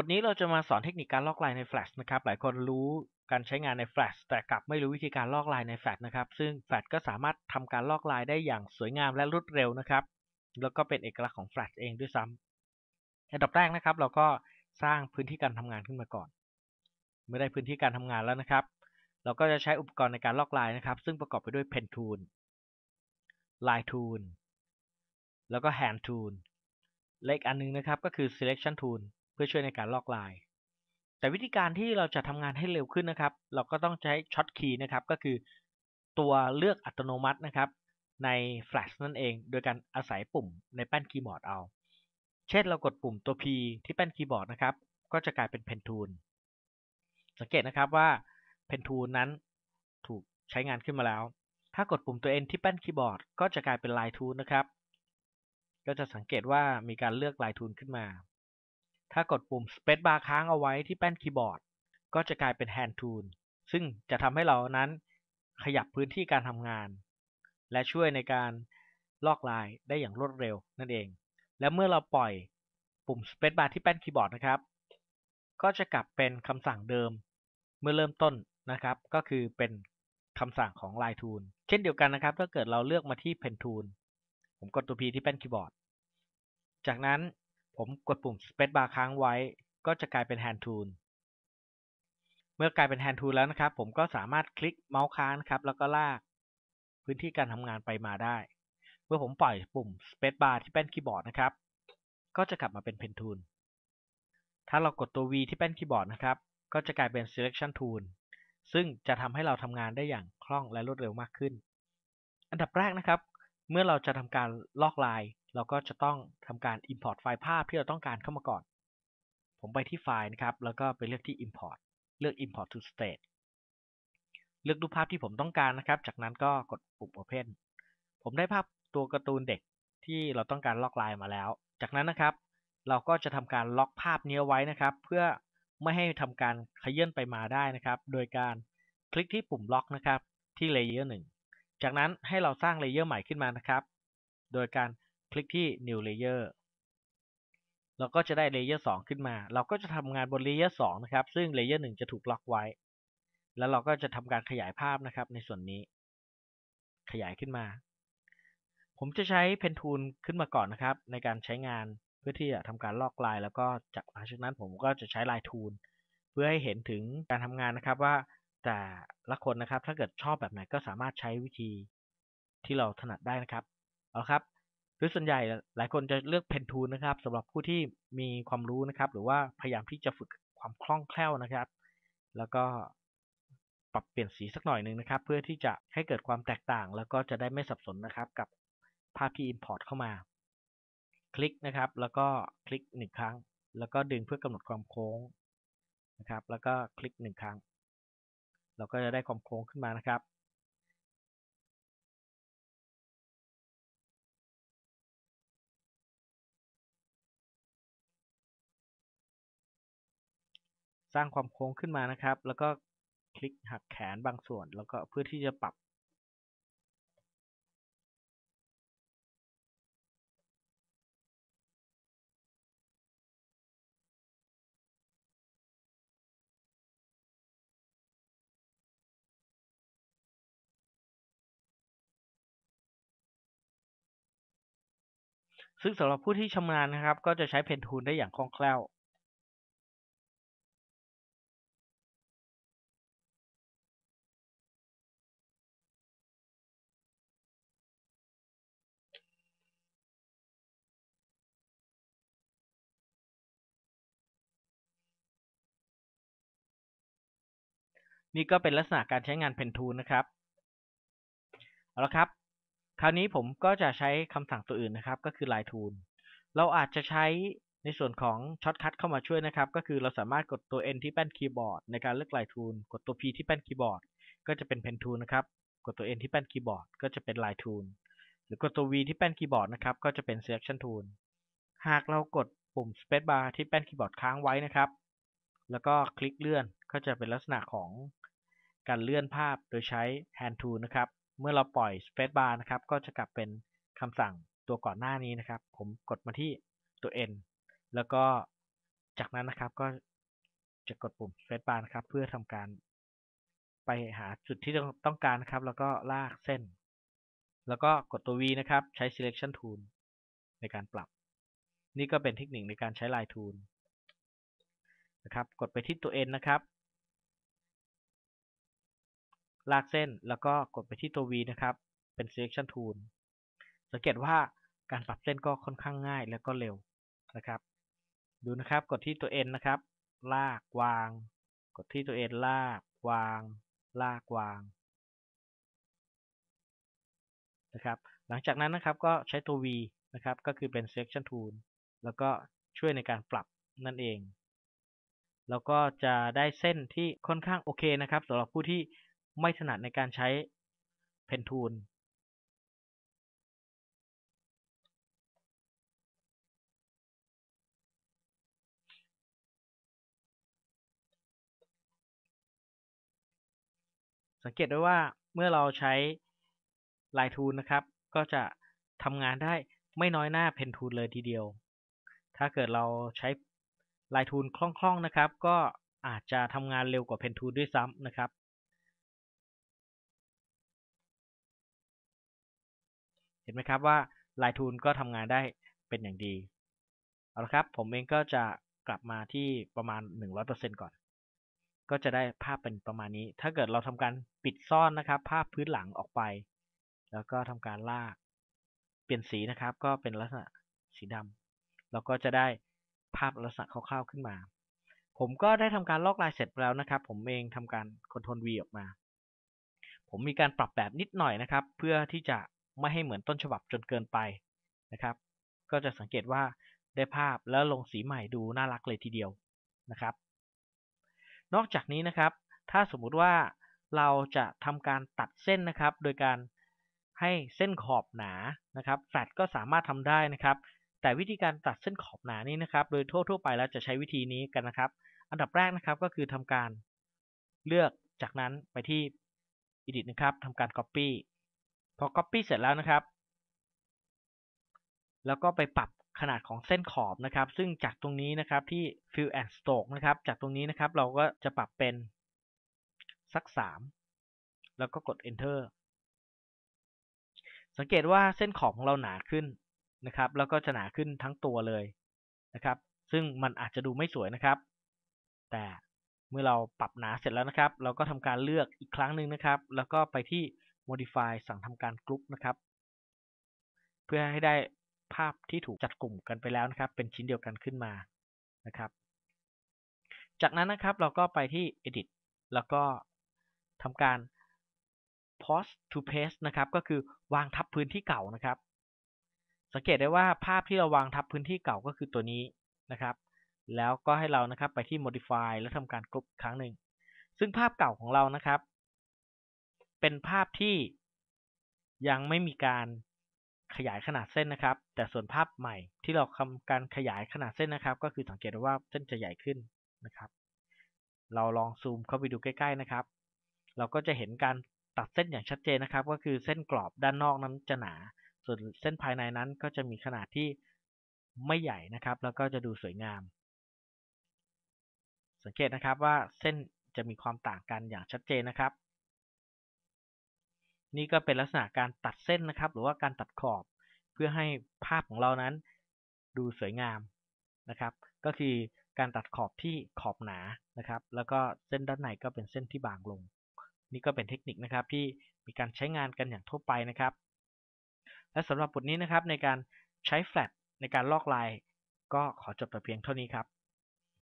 บทนี้เราจะมาสอนเทคนิคการลอกลายใน Flash นะครับ หลายคนรู้การใช้งานใน Flash แต่กลับไม่รู้วิธีการลอกลายใน Flash นะครับ ซึ่ง Flash ก็สามารถทำการลอกลายได้อย่างสวยงามและรวดเร็วนะครับ แล้วก็เป็นเอกลักษณ์ของ Flash เองด้วยซ้ำอันดับแรกนะครับ เราก็สร้างพื้นที่การทำงานขึ้นมาก่อน เมื่อได้พื้นที่การทำงานแล้วนะครับ เราก็จะใช้อุปกรณ์ในการลอกลายนะครับ ซึ่งประกอบไปด้วย Pen Tool Line Tool แล้วก็ Hand Tool และอีกอันนึงนะครับก็คือ Selection Tool พื่อช่วยในการลอกลาย แต่วิธีการที่เราจะทำงานให้เร็วขึ้นนะครับ เราก็ต้องใช้ช็อตคีย์นะครับ ก็คือตัวเลือกอัตโนมัตินะครับ ใน Flash นั่นเอง โดยการอาศัยปุ่มในแป้นคีย์บอร์ดเอา เช่นเรากดปุ่มตัว P ที่แป้นคีย์บอร์ดนะครับ ก็จะกลายเป็น Pen Tool สังเกตนะครับว่า Pen Tool นั้นถูกใช้งานขึ้นมาแล้ว ถ้ากดปุ่มตัว N ที่แป้นคีย์บอร์ด ก็จะกลายเป็น Line Tool นะครับ ก็จะสังเกตว่ามีการเลือก Line Tool ขึ้นมา ถ้ากดปุ่ม Space Bar ค้างเอาไว้ที่แป้นคีย์บอร์ด ก็จะกลายเป็น Hand Tool ซึ่งจะทำให้เรานั้นขยับพื้นที่การทำงาน และช่วยในการลอกลายได้อย่างรวดเร็วนั่นเอง และเมื่อเราปล่อยปุ่ม Space Bar ที่แป้นคีย์บอร์ดนะครับ ก็จะกลับเป็นคำสั่งเดิมเมื่อเริ่มต้นนะครับ ก็คือเป็นคำสั่งของ Line Tool เช่นเดียวกันนะครับ ถ้าเกิดเราเลือกมาที่ Pen Tool ผมกดตัว P ที่แป้นคีย์บอร์ด จากนั้น ผมกดปุ่ม Space Bar ค้างไว้ ก็จะกลายเป็น Hand Tool เมื่อกลายเป็น Hand Tool แล้วนะครับ ผมก็สามารถคลิกเมาส์ค้างครับ แล้วก็ลากพื้นที่การทำงานไปมาได้ เมื่อผมปล่อยปุ่ม Space Bar ที่แป้นคีย์บอร์ดนะครับ ก็จะกลับมาเป็น Pen Tool ถ้าเรากดตัว V ที่แป้นคีย์บอร์ดนะครับ ก็จะกลายเป็น Selection Tool ซึ่งจะทำให้เราทำงานได้อย่างคล่องและรวดเร็วมากขึ้น อันดับแรกนะครับ เมื่อเราจะทำการลอกลาย เราก็จะต้องทำการ import ไฟล์ภาพที่เราต้องการเข้ามาก่อน ผมไปที่ไฟล์นะครับ แล้วก็ไปเลือกที่ import เลือก import to state เลือกรูปภาพที่ผมต้องการนะครับ จากนั้นก็กดปุ่ม open ผมได้ภาพตัวการ์ตูนเด็กที่เราต้องการล็อกลายมาแล้ว จากนั้นนะครับ เราก็จะทำการล็อกภาพนี้ไว้นะครับ เพื่อไม่ให้ทำการขยื่นไปมาได้นะครับ โดยการคลิกที่ปุ่มล็อกนะครับ ที่เลเยอร์หนึ่งจากนั้นให้เราสร้างเลเยอร์ใหม่ขึ้นมานะครับ โดยการ คลิกที่ new layer เราก็จะได้เลเยอร์2ขึ้นมา เราก็จะทำงานบนเลเยอร์2นะครับ ซึ่งเลเยอร์1จะถูกล็อกไว้ แล้วเราก็จะทำการขยายภาพนะครับ ในส่วนนี้ ขยายขึ้นมา ผมจะใช้เพนทูลขึ้นมาก่อนนะครับ ในการใช้งานเพื่อที่จะทำการลอกลาย แล้วก็จากหลังจากนั้นผมก็จะใช้ลายทูลเพื่อให้เห็นถึงการทำงานนะครับว่าแต่ละคนนะครับ ถ้าเกิดชอบแบบไหนก็สามารถใช้วิธีที่เราถนัดได้นะครับ เอาครับ โดยส่วนใหญ่หลายคนจะเลือกเพนทูลนะครับสำหรับผู้ที่มีความรู้นะครับ หรือว่าพยายามที่จะฝึกความคล่องแคล่วนะครับ แล้วก็ปรับเปลี่ยนสีสักหน่อยหนึ่งนะครับ เพื่อที่จะให้เกิดความแตกต่าง แล้วก็จะได้ไม่สับสนนะครับกับภาพที่ Import เข้ามา คลิกนะครับ แล้วก็คลิกหนึ่งครั้ง แล้วก็ดึงเพื่อกำหนดความโค้งนะครับ แล้วก็คลิกหนึ่งครั้ง เราก็จะได้ความโค้งขึ้นมานะครับ สร้างความโค้งขึ้นมานะครับ แล้วก็คลิกหักแขนบางส่วน แล้วก็เพื่อที่จะปรับ ซึ่งสำหรับผู้ที่ชำนาญนะครับ ก็จะใช้เพนทูลได้อย่างคล่องแคล่ว นี่ก็เป็นลักษณะการใช้งานเพนทูลนะครับ เอาละครับ คราวนี้ผมก็จะใช้คำสั่งตัวอื่นนะครับ ก็คือ Line Tool เราอาจจะใช้ในส่วนของช็อตคัทเข้ามาช่วยนะครับ ก็คือเราสามารถกดตัว N ที่แป้นคีย์บอร์ดในการเลือก Line Tool กดตัว P ที่แป้นคีย์บอร์ดก็จะเป็นเพนทูลนะครับ กดตัว N ที่แป้นคีย์บอร์ดก็จะเป็น Line Tool หรือกดตัว V ที่แป้นคีย์บอร์ดนะครับ ก็จะเป็น Selection Tool หากเรากดปุ่ม Space Bar ที่แป้นคีย์บอร์ดค้างไว้นะครับ แล้วก็คลิกเลื่อนก็จะเป็นลักษณะของ การเลื่อนภาพโดยใช้ Hand Tool นะครับ เมื่อเราปล่อย Space Bar นะครับ ก็จะกลับเป็นคำสั่งตัวก่อนหน้านี้นะครับ ผมกดมาที่ตัว N แล้วก็จากนั้นนะครับก็จะกดปุ่ม Spacebar นะครับ เพื่อทำการไปหาจุดที่ต้องการนะครับ แล้วก็ลากเส้น แล้วก็กดตัว V นะครับ ใช้ Selection Tool ในการปรับ นี่ก็เป็นเทคนิคในการใช้ Line Tool นะครับ กดไปที่ตัว N นะครับ ลากเส้นแล้วก็กดไปที่ตัว V นะครับ เป็น Selection Tool สังเกตว่าการปรับเส้นก็ค่อนข้างง่ายและก็เร็วนะครับ ดูนะครับกดที่ตัว N นะครับ ลากวาง กดที่ตัว N ลากวาง ลากวางนะครับ หลังจากนั้นนะครับก็ใช้ตัว V นะครับ ก็คือเป็น Selection Tool แล้วก็ช่วยในการปรับนั่นเอง แล้วก็จะได้เส้นที่ค่อนข้างโอเคนะครับสำหรับผู้ที่ ไม่ถนัดในการใช้ Pen Tool สังเกตได้ว่าเมื่อเราใช้ Line Tool นะครับ ก็จะทำงานได้ไม่น้อยหน้า Pen Tool เลยทีเดียว ถ้าเกิดเราใช้ Line Tool คล่องๆนะครับ ก็อาจจะทำงานเร็วกว่า Pen Tool ด้วยซ้ำนะครับ ห็นไหมครับว่า Line Tool ก็ทำงานได้เป็นอย่างดี เอาละครับ ผมเองก็จะกลับมาที่ประมาณ 100%ก่อน ก็จะได้ภาพเป็นประมาณนี้ ถ้าเกิดเราทำการปิดซ่อนนะครับ ภาพพื้นหลังออกไป แล้วก็ทำการลาก เปลี่ยนสีนะครับ ก็เป็นลักษณะสีดำเราก็จะได้ภาพลักษณะคร่าวๆขึ้นมา ผมก็ได้ทำการลอกลายเสร็จแล้วนะครับ ผมเองทำการคอนโทรล V ออกมา ผมมีการปรับแบบนิดหน่อยนะครับ เพื่อที่จะ ไม่ให้เหมือนต้นฉบับจนเกินไปนะครับ ก็จะสังเกตว่าได้ภาพแล้วลงสีใหม่ดูน่ารักเลยทีเดียวนะครับ นอกจากนี้นะครับ ถ้าสมมุติว่าเราจะทำการตัดเส้นนะครับ โดยการให้เส้นขอบหนานะครับแฟลตก็สามารถทำได้นะครับ แต่วิธีการตัดเส้นขอบหนานี้นะครับ โดยทั่วๆไปแล้วจะใช้วิธีนี้กันนะครับ อันดับแรกนะครับก็คือทำการเลือกจากนั้นไปที่ edit นะครับทำการ copy พอ copy เสร็จแล้วนะครับ แล้วก็ไปปรับขนาดของเส้นขอบนะครับ ซึ่งจากตรงนี้นะครับที่ fill and stroke นะครับ จากตรงนี้นะครับเราก็จะปรับเป็นสัก 3 แล้วก็กด enter สังเกตว่าเส้นขอบของเราหนาขึ้นนะครับ แล้วก็จะหนาขึ้นทั้งตัวเลยนะครับ ซึ่งมันอาจจะดูไม่สวยนะครับ แต่เมื่อเราปรับหนาเสร็จแล้วนะครับ เราก็ทำการเลือกอีกครั้งหนึ่งนะครับ แล้วก็ไปที่ modify สั่งทำการกรุ๊ปนะครับ เพื่อให้ได้ภาพที่ถูกจัดกลุ่มกันไปแล้วนะครับ เป็นชิ้นเดียวกันขึ้นมานะครับ จากนั้นนะครับเราก็ไปที่ edit แล้วก็ทำการ post to paste นะครับ ก็คือวางทับพื้นที่เก่านะครับ สังเกตได้ว่าภาพที่เราวางทับพื้นที่เก่าก็คือตัวนี้นะครับ แล้วก็ให้เรานะครับไปที่ modify แล้วทำการกรุ๊ปครั้งหนึ่งซึ่งภาพเก่าของเรานะครับ เป็นภาพที่ยังไม่มีการขยายขนาดเส้นนะครับ แต่ส่วนภาพใหม่ที่เราทำการขยายขนาดเส้นนะครับ ก็คือสังเกตว่าเส้นจะใหญ่ขึ้นนะครับ เราลองซูมเข้าไปดูใกล้ๆนะครับ เราก็จะเห็นการตัดเส้นอย่างชัดเจนนะครับ ก็คือเส้นกรอบด้านนอกนั้นจะหนา ส่วนเส้นภายในนั้นก็จะมีขนาดที่ไม่ใหญ่นะครับ แล้วก็จะดูสวยงาม สังเกตนะครับว่าเส้นจะมีความต่างกันอย่างชัดเจนนะครับ นี่ก็เป็นลักษณะการตัดเส้นนะครับ หรือว่าการตัดขอบเพื่อให้ภาพของเรานั้นดูสวยงามนะครับ ก็คือการตัดขอบที่ขอบหนานะครับ แล้วก็เส้นด้านในก็เป็นเส้นที่บางลง นี่ก็เป็นเทคนิคนะครับที่มีการใช้งานกันอย่างทั่วไปนะครับ และสำหรับบทนี้นะครับในการใช้แฟลชในการลอกลาย ก็ขอจบแต่เพียงเท่านี้ครับ